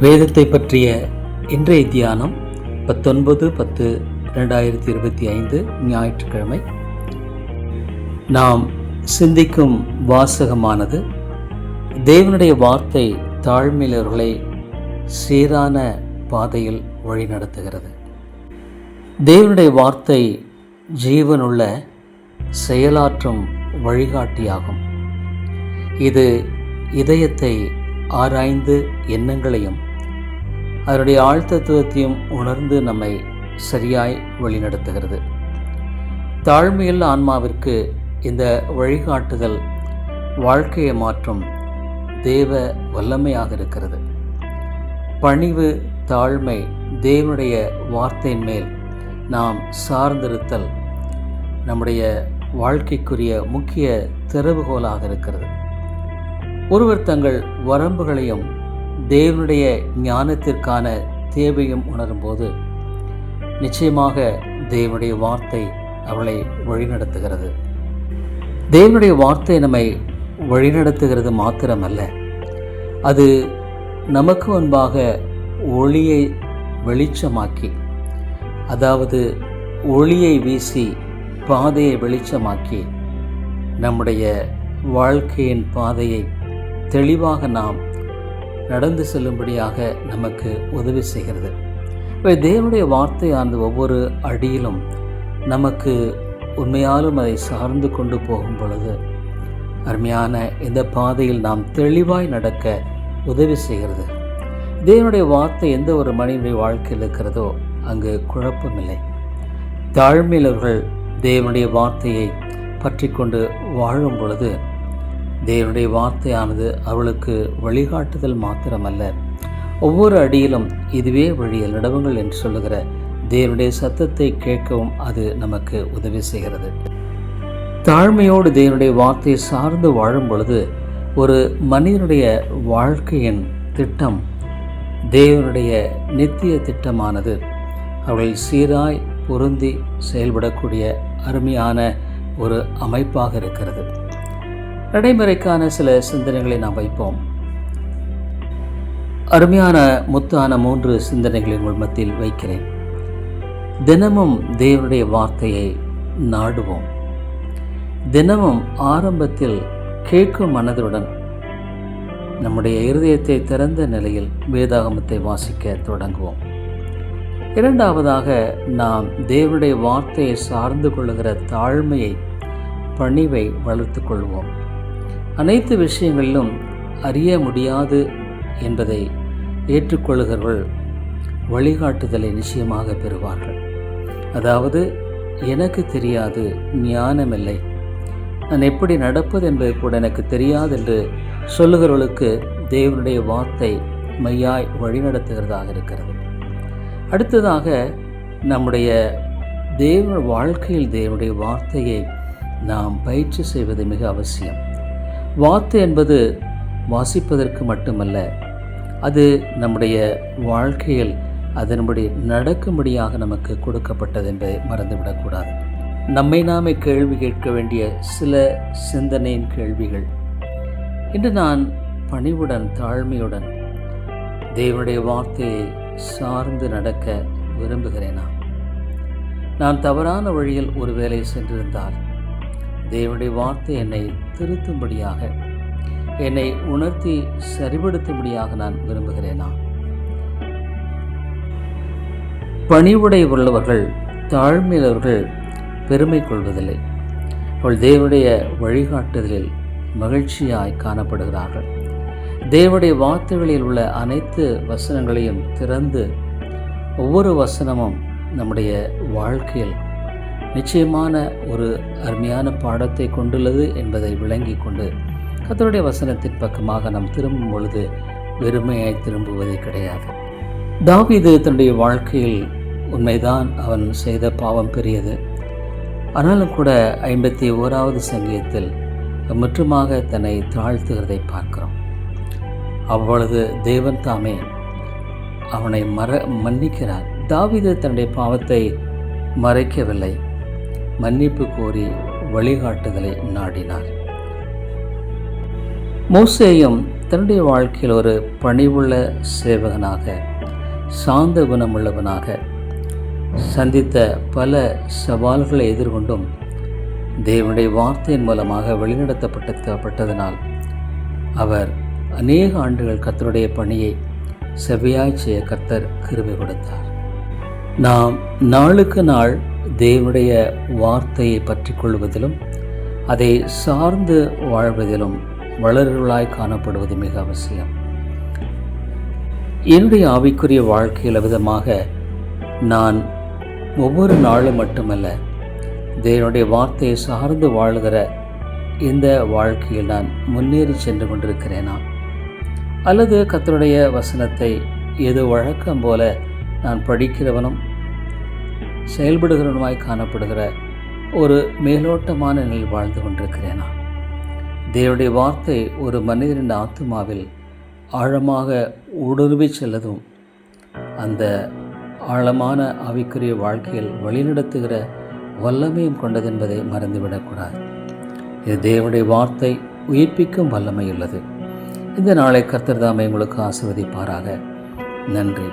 வேதத்தை பற்றிய இன்றைய தியானம் பத்தொன்பது பத்து ரெண்டாயிரத்தி இருபத்தி ஐந்து ஞாயிற்றுக்கிழமை. நாம் சிந்திக்கும் வாசகமானது தேவனுடைய வார்த்தை தாழ்மையிலர்களை சீரான பாதையில் வழிநடத்துகிறது. தேவனுடைய வார்த்தை ஜீவனுள்ள செயலாற்றும் வழிகாட்டியாகும். இது இதயத்தை ஆராய்ந்து எண்ணங்களையும் அதனுடைய ஆழ்த்தத்துவத்தையும் உணர்ந்து நம்மை சரியாய் வழிநடத்துகிறது. தாழ்மையில் ஆன்மாவிற்கு இந்த வழிகாட்டுதல் வாழ்க்கையை மாற்றும் தேவ வல்லமையாக இருக்கிறது. பணிவு தாழ்மை தேவனுடைய வார்த்தையின் மேல் நாம் சார்ந்திருத்தல் நம்முடைய வாழ்க்கைக்குரிய முக்கிய திறவுகோலாக இருக்கிறது. ஒருவர் தங்கள் வரம்புகளையும் தேவனுடைய ஞானத்திற்கான தேவையும் உணரும்போது நிச்சயமாக தேவனுடைய வார்த்தை அவளை வழிநடத்துகிறது. தேவனுடைய வார்த்தை நம்மை வழிநடத்துகிறது மாத்திரமல்ல. அது நமக்கு முன்பாக ஒளியை வெளிச்சமாக்கி அதாவது ஒளியை வீசி பாதையை வெளிச்சமாக்கி நம்முடைய வாழ்க்கையின் பாதையை தெளிவாக நாம் நடந்து செல்லும்படியாக நமக்கு உதவி செய்கிறது. இப்போ தேவனுடைய வார்த்தையானது ஒவ்வொரு அடியிலும் நமக்கு உண்மையாலும் அதை சார்ந்து கொண்டு போகும் பொழுது அருமையான இந்த பாதையில் நாம் தெளிவாய் நடக்க உதவி செய்கிறது. தேவனுடைய வார்த்தை எந்த ஒரு மனிதனுடைய வாழ்க்கையில் இருக்கிறதோ அங்கு குழப்பமில்லை. தாழ்மையிலவர்கள் தேவனுடைய வார்த்தையை பற்றி கொண்டு வாழும் பொழுது தேவனுடைய வார்த்தையானது அவளுக்கு வழிகாட்டுதல் மாத்திரமல்ல. ஒவ்வொரு அடியிலும் இதுவே வழியில் நடவுங்கள் என்று சொல்லுகிற தேவனுடைய சத்தத்தை கேட்கவும் அது நமக்கு உதவி செய்கிறது. தாழ்மையோடு தேவனுடைய வார்த்தையை சார்ந்து வாழும் பொழுது ஒரு மனிதனுடைய வாழ்க்கையின் திட்டம் தேவனுடைய நித்திய திட்டமானது. அவர்கள் சீராய் பொருந்தி செயல்படக்கூடிய அருமையான ஒரு அமைப்பாக இருக்கிறது. நடைமுறைக்கான சில சிந்தனைகளை நாம் வைப்போம். அருமையான முத்தான மூன்று சிந்தனைகளை உங்கள் மத்தியில் வைக்கிறேன். தினமும் தேவனுடைய வார்த்தையை நாடுவோம். தினமும் ஆரம்பத்தில் கேட்கும் மனதுடன் நம்முடைய இருதயத்தை திறந்த நிலையில் வேதாகமத்தை வாசிக்க தொடங்குவோம். இரண்டாவதாக நாம் தேவனுடைய வார்த்தையை சார்ந்து கொள்ளுகிற தாழ்மையை பணிவை வளர்த்து கொள்வோம். அனைத்து விஷயங்களிலும் அறிய முடியாது என்பதை ஏற்றுக்கொள்கிறவர்கள் வழிகாட்டுதலை நிச்சயமாக பெறுவார்கள். அதாவது எனக்கு தெரியாது ஞானமில்லை. நான் எப்படி நடப்பது என்பது கூட எனக்கு தெரியாது என்று சொல்லுகிறவர்களுக்கு தேவனுடைய வார்த்தை மையாய் வழிநடத்துகிறதாக இருக்கிறது. அடுத்ததாக நம்முடைய தேவ வாழ்க்கையில் தேவனுடைய வார்த்தையை நாம் பயிற்சி செய்வது மிக அவசியம். வார்த்தை என்பது வாசிப்பதற்கு மட்டுமல்ல அது நம்முடைய வாழ்க்கையில் அதன்படி நடக்கும்படியாக நமக்கு கொடுக்கப்பட்டது என்பதை மறந்துவிடக்கூடாது. நம்மை நாமே கேள்வி கேட்க வேண்டிய சில சிந்தனையின் கேள்விகள். இன்று நான் பணிவுடன் தாழ்மையுடன் தேவனுடைய வார்த்தையை சார்ந்து நடக்க விரும்புகிறேனா? நான் தவறான வழியில் ஒரு வேலை சென்றிருந்தால் தேவனுடைய வார்த்தை என்னை திருத்தும்படியாக என்னை உணர்த்தி சரிபடுத்தும்படியாக நான் விரும்புகிறேனா? பணிவுடை உள்ளவர்கள் தாழ்மையிலவர்கள் பெருமை கொள்வதில்லை. அவள் தேவனுடைய வழிகாட்டுதலில் மகிழ்ச்சியாய் காணப்படுகிறார்கள். தேவனுடைய வார்த்தைகளில் உள்ள அனைத்து வசனங்களையும் திறந்து ஒவ்வொரு வசனமும் நம்முடைய வாழ்க்கையில் நிச்சயமான ஒரு அருமையான பாடத்தை கொண்டுள்ளது என்பதை விளங்கி கொண்டு கத்தருடைய வசனத்தின் பக்கமாக நாம் திரும்பும் பொழுது வெறுமையாய் திரும்புவதே கிடையாது. தாவிது தன்னுடைய வாழ்க்கையில் உண்மைதான் அவன் செய்த பாவம் பெரியது. ஆனாலும் கூட ஐம்பத்தி ஓராவது சங்கீதத்தில் முற்றுமாக தன்னை தாழ்த்துகிறதை பார்க்கிறோம். அவ்வளவு தேவன் தாமே அவனை மற மன்னிக்கிறார். தாவிது தன்னுடைய பாவத்தை மறைக்கவில்லை. மன்னிப்பு கோரி வழிகாட்டுதலை நாடினார். மோசேயும் தன்னுடைய வாழ்க்கையில் ஒரு பணிவுள்ள சேவகனாக சாந்த குணமுள்ளவனாக சந்தித்த பல சவால்களை எதிர்கொண்டும் தேவனுடைய வார்த்தையின் மூலமாக வழிநடத்தப்பட்டப்பட்டதனால் அவர் அநேக ஆண்டுகள் கத்தருடைய பணியை செவ்வையாய் செய்ய கத்தர் கிருபை கொடுத்தார். நாம் நாளுக்கு நாள் தேவனுடைய வார்த்தையை பற்றி கொள்வதிலும் அதை சார்ந்து வாழ்வதிலும் வளர்களாய் காணப்படுவது மிக அவசியம். என்னுடைய ஆவிக்குரிய வாழ்க்கையில் விதமாக நான் ஒவ்வொரு நாளும் மட்டுமல்ல தேவனுடைய வார்த்தையை சார்ந்து வாழுகிற இந்த வாழ்க்கையில் நான் முன்னேறி சென்று கொண்டிருக்கிறேனா? அல்லது கத்தருடைய வசனத்தை எது வழக்கம் போல நான் படிக்கிறவனும் செயல்படுகிறவனுமாய் காணப்படுகிற ஒரு மேலோட்டமான நிலையில் வாழ்ந்து கொண்டிருக்கிறேனா? தேவனுடைய வார்த்தை ஒரு மனிதனின் ஆத்மாவில் ஆழமாக ஊடுருவி செல்லதும் அந்த ஆழமான ஆவிக்குரிய வாழ்க்கையில் வழிநடத்துகிற வல்லமையும் கொண்டது என்பதை மறந்துவிடக்கூடாது. இது தேவனுடைய வார்த்தை உயிர்ப்பிக்கும் வல்லமை உள்ளது இந்த நாளை கர்த்தர் தாமே உங்களுக்கு ஆசிர்வதிப்பாராக. நன்றி.